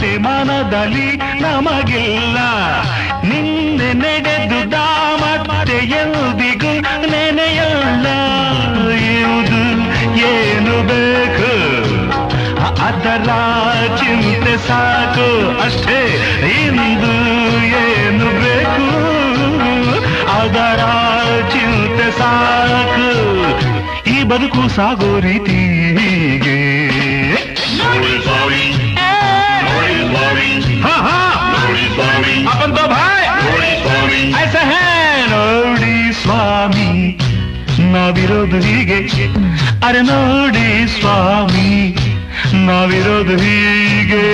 ಚಿಂತೆ ಮನದಲ್ಲಿ ನಮಗಿಲ್ಲ. ನಿನ್ನೆ ನಡೆದುದ ಮತ್ತೆ ಎಂದಿಗೂ ನೆನೆಯಲ್ಲ. ಇರುವುದು ಏನು ಬೇಕು? ಅದರ ಚಿಂತೆ ಸಾಕು ಅಷ್ಟೇ. ಇಂದು ಏನು ಬೇಕು? ಅದರ ಚಿಂತೆ ಸಾಕು. ಈ ಬದುಕು ಸಾಗೋ ರೀತಿ ನಾವಿರೋದು ಹೀಗೆ ಅರೆ ನೋಡಿ ಸ್ವಾಮಿ ನಾವಿರೋದು ಹೀಗೆ.